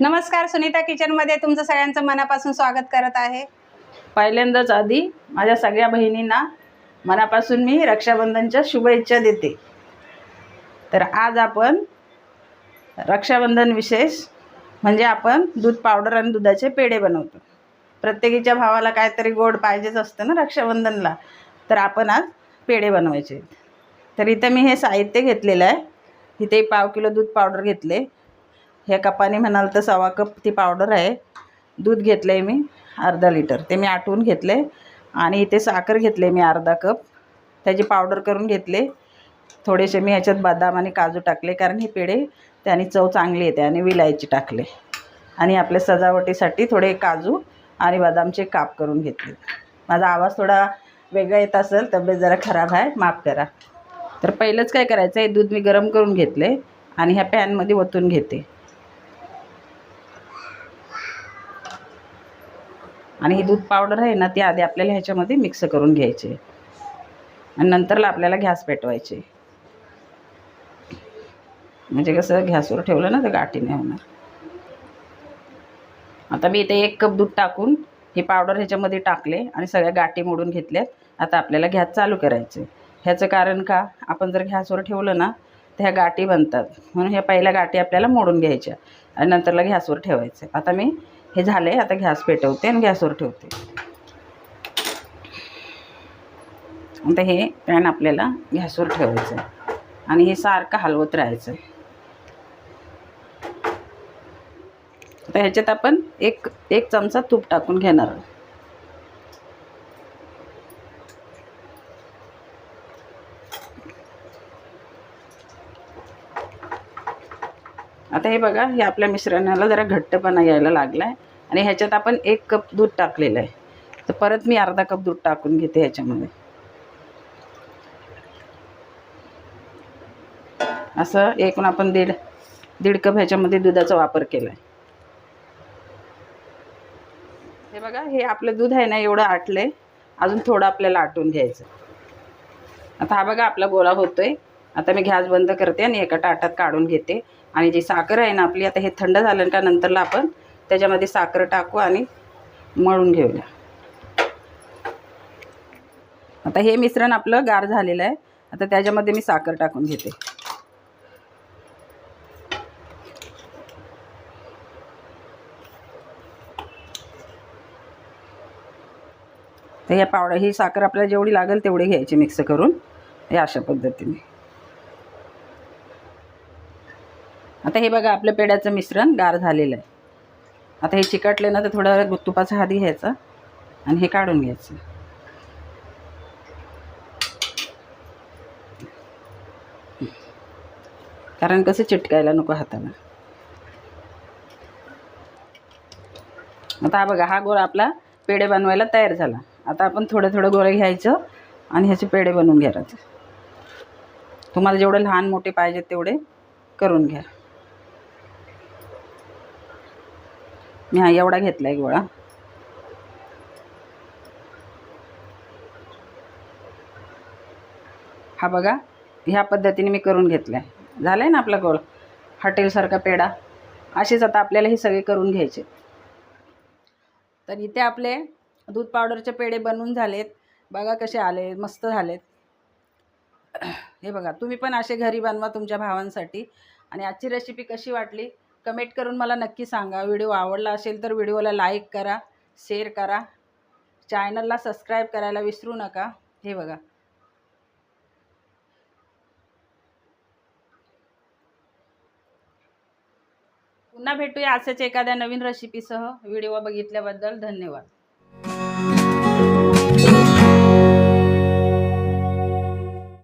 नमस्कार सुनीता किचनमध्ये तुमचं सगळ्यांचं मनापासून स्वागत करत आहे. पहिल्यांदाच आधी माझ्या सगळ्या बहिणींना मनापासून मी रक्षाबंधनच्या शुभेच्छा देते. तर आज आपण रक्षाबंधन विशेष म्हणजे आपण दूध पावडर आणि दुधाचे पेढे बनवतो. प्रत्येकीच्या भावाला काहीतरी गोड पाहिजेच असतं ना रक्षाबंधनला. तर आपण आज पेढे बनवायचे. आहेत. तर इथं मी हे साहित्य घेतलेलं आहे. इथे पाव किलो दूध पावडर घेतले. ह्या कपाने म्हणाल तर सव्वा कप ती पावडर आहे. दूध घेतलं आहे मी अर्धा लिटर ते मी आटवून घेतले. आणि इथे साखर घेतले मी अर्धा कप. त्याची पावडर करून घेतले. थोडेसे मी ह्याच्यात बदाम आणि काजू टाकले कारण हे पेढे त्याने चव चांगली येते आणि विलायची टाकले. आणि आपल्या सजावटीसाठी थोडे काजू आणि बदामचे काप करून घेतले. माझा आवाज थोडा वेगळा येत असेल तब्येत जरा खराब आहे. माफ करा. तर पहिलंच काय करायचं आहे दूध मी गरम करून घेतले आणि ह्या पॅनमध्ये ओतून घेते. आणि ही दूध पावडर आहे ना ती आधी आपल्याला ह्याच्यामध्ये मिक्स करून घ्यायचे. आणि नंतरला आपल्याला गॅस पेटवायचे. म्हणजे कसं गॅसवर ठेवलं ना तर गाठी नाही होणार. आता मी इथे एक कप दूध टाकून ही पावडर ह्याच्यामध्ये टाकले आणि सगळ्या गाठी मोडून घेतल्यात. आता आपल्याला गॅस चालू करायचे ह्याचं कारण का? आपण जर घ्यासवर ठेवलं ना तर ह्या गाठी बनतात. म्हणून ह्या पहिल्या गाठी आपल्याला मोडून घ्यायच्या आणि नंतरला घ्यासवर ठेवायचं. आता मी हे झाले आता घॅस पेटवते आणि गॅसवर ठेवते. आता हे पॅन आपल्याला गॅसवर ठेवायचं आहे आणि हे सारखं हलवत राहायचं तर आता ह्याच्यात आपण एक एक चमचा तूप टाकून घेणार आता हे बघा हे आपल्या मिश्रणाला जरा घट्टपणा यायला लागला आहे आणि ह्याच्यात आपण एक कप दूध टाकलेलं आहे. तर परत मी अर्धा कप दूध टाकून घेते ह्याच्यामध्ये. असं एकूण आपण दीड दीड कप ह्याच्यामध्ये दुधाचा वापर केला आहे हे बघा हे आपलं दूध आहे ना एवढं आटलं आहे अजून थोडं आपल्याला आटून घ्यायचं. आता हा बघा आपला गोळा होतोय. आता मी गॅस बंद करते आणि एका ताटात काढून घेते. आणि जी साखर आहे ना आपली आता हे थंड झालं का नंतरला आपण त्याच्यामध्ये साखर टाकू आणि मळून घेऊया. आता हे मिश्रण आपलं गार झालेलं आहे. आता त्याच्यामध्ये मी साखर टाकून घेते. तर ह्या पावडा ही साखर आपल्याला जेवढी लागेल तेवढी घ्यायची मिक्स करून हे अशा पद्धतीने. आता हे बघा आपल्या पेड्याचं मिश्रण गार झालेलं आहे. आता हे चिकटले ना तर थोडं तुपाचा हादी घ्यायचा आणि हे काढून घ्यायचं. कारण कसं चिटकायला नको हाताला. आता हा बघा हा गोळा आपला पेढे बनवायला तयार झाला. आता आपण थोडं थोडं गोळे घ्यायचं आणि ह्याचे पेढे बनवून घ्यायचं तुम्हाला जेवढे लहान मोठे पाहिजेत तेवढे करून घ्या. मी हा एवढा घेतला आहे गोळा. हा बघा ह्या पद्धतीने मी करून घेतला आहे झालं आहे ना आपला गोळ? हॉटेलसारखा पेढा. असेच आता आपल्याला हे सगळे करून घ्यायचे. तर इथे आपले दूध पावडरचे पेढे बनवून झालेत. बघा कसे आले मस्त झालेत. हे बघा तुम्ही पण असे घरी बनवा तुमच्या भावांसाठी. आणि आजची रेसिपी कशी वाटली? कमेंट करून मला नक्की सांगा. व्हिडिओ आवडला असेल तर व्हिडिओला लाईक करा शेअर करा. चॅनलला सबस्क्राईब करायला विसरू नका. हे बघा. पुन्हा भेटूया असंच एखाद्या नवीन रेसिपीसह व्हिडिओ बघितल्याबद्दल धन्यवाद.